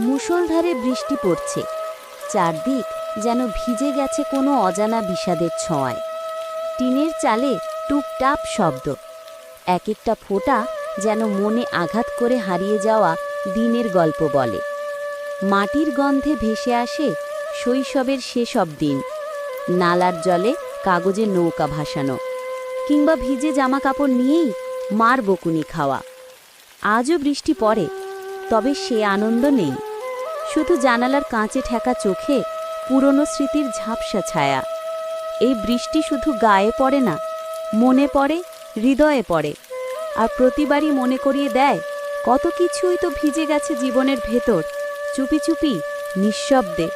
মুষলধারে বৃষ্টি পড়ছে। চারদিক যেন ভিজে গেছে কোনো অজানা বিষাদের ছোঁয়ায়। টিনের চালে টুপটাপ শব্দ। এক একটা ফোঁটা যেন মনে আঘাত করে হারিয়ে যাওয়া দিনের গল্প বলে। মাটির গন্ধে ভেসে আসে শৈশবের সেসব দিন। নালার জলে কাগজে নৌকা ভাসানো। কিংবা ভিজে জামা কাপড় নিয়েই মার বকুনি খাওয়া। আজও বৃষ্টি পড়ে তবে সে আনন্দ নেই। শুধু জানালার কাঁচে ঠেকা চোখে পুরনো স্মৃতির ঝাপসা ছায়া। এই বৃষ্টি শুধু গায়ে পড়ে না, মনে পড়ে, হৃদয়ে পড়ে। আর প্রতিবারই মনে করিয়ে দেয়, কত কিছুই তো ভিজে গেছে জীবনের ভেতর, চুপি চুপি, নিঃশব্দে।